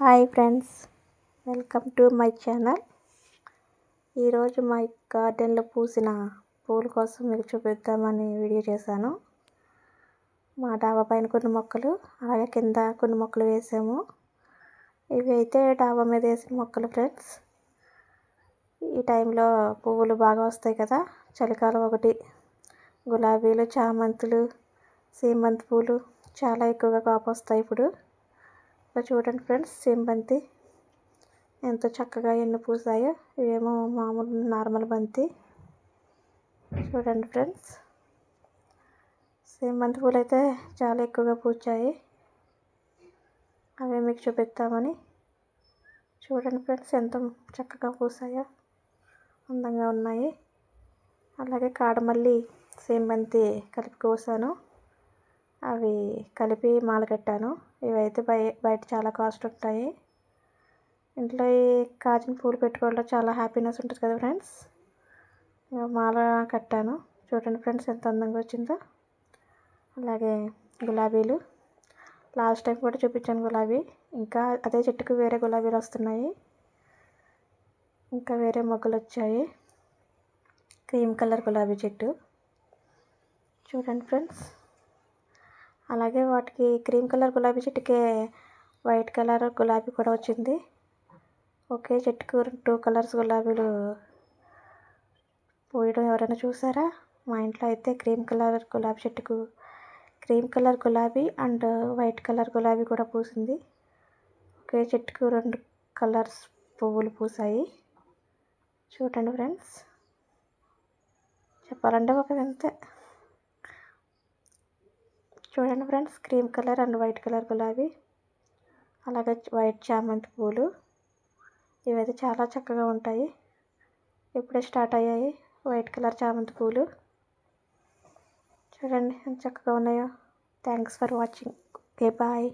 Hi friends welcome to my channel. ఈరోజు మా గార్డెన్లో పూసిన పూల కోసం మీకు చూపిద్దామని వీడియో చేశాను. మా డాబా పైన కొన్ని మొక్కలు అలాగే కింద కొన్ని మొక్కలు వేసాము. ఇవి అయితే డాబా మీద వేసిన మొక్కలు ఫ్రెండ్స్. ఈ టైంలో పువ్వులు బాగా వస్తాయి కదా చలికాలం ఒకటి. గులాబీలు చామంతులు సీమంతి పూలు చాలా ఎక్కువగా కాపు వస్తాయి ఇప్పుడు. ఇక్కడ చూడండి ఫ్రెండ్స్ బంతి ఎంతో చక్కగా ఎన్ని పూసాయో. ఇవేమో మామూలు నార్మల్ బంతి. చూడండి ఫ్రెండ్స్ బంతి పూలు అయితే చాలా ఎక్కువగా పూచాయి. అవే మీకు చూపిస్తామని. చూడండి ఫ్రెండ్స్ ఎంత చక్కగా పూసాయో. అందంగా ఉన్నాయి. అలాగే కాడమల్లి బంతి కలిపి కోసాను. అవి కలిపి మాల కట్టాను ఇవైతే బయ బయట చాలా కాస్ట్ ఉంటాయి. ఇంట్లో ఈ కాచిన పూలు పెట్టుకోవడంలో చాలా హ్యాపీనెస్ ఉంటుంది కదా ఫ్రెండ్స్ మాల కట్టాను. చూడండి ఫ్రెండ్స్ ఎంత అందంగా వచ్చిందో. అలాగే గులాబీలు. లాస్ట్ టైం కూడా చూపించాను గులాబీ. ఇంకా అదే చెట్టుకు వేరే గులాబీలు వస్తున్నాయి. ఇంకా వేరే మొగ్గలు వచ్చాయి. క్రీమ్ కలర్ గులాబీ చెట్టు. చూడండి ఫ్రెండ్స్ అలాగే వాటికి క్రీమ్ కలర్ గులాబీ చెట్టుకే వైట్ కలర్ గులాబీ కూడా వచ్చింది. ఒకే చెట్టుకు టూ కలర్స్ గులాబీలు పోయడం ఎవరైనా చూసారా? మా ఇంట్లో అయితే క్రీమ్ కలర్ గులాబీ చెట్టుకు క్రీమ్ కలర్ గులాబీ అండ్ వైట్ కలర్ గులాబీ కూడా పూసింది. ఒకే చెట్టుకు రెండు కలర్స్ పువ్వులు పూసాయి. చూడండి ఫ్రెండ్స్. చెప్పాలంటే ఒక వింతే. చూడండి friends cream colour and white colour గులాబీ అలాగే వైట్ చామంతి పూలు. ఇవైతే చాలా చక్కగా ఉంటాయి. ఇప్పుడే స్టార్ట్ అయ్యాయి వైట్ కలర్ చామంతి పూలు. చూడండి ఎంత చక్కగా ఉన్నాయో. Thanks for watching okay bye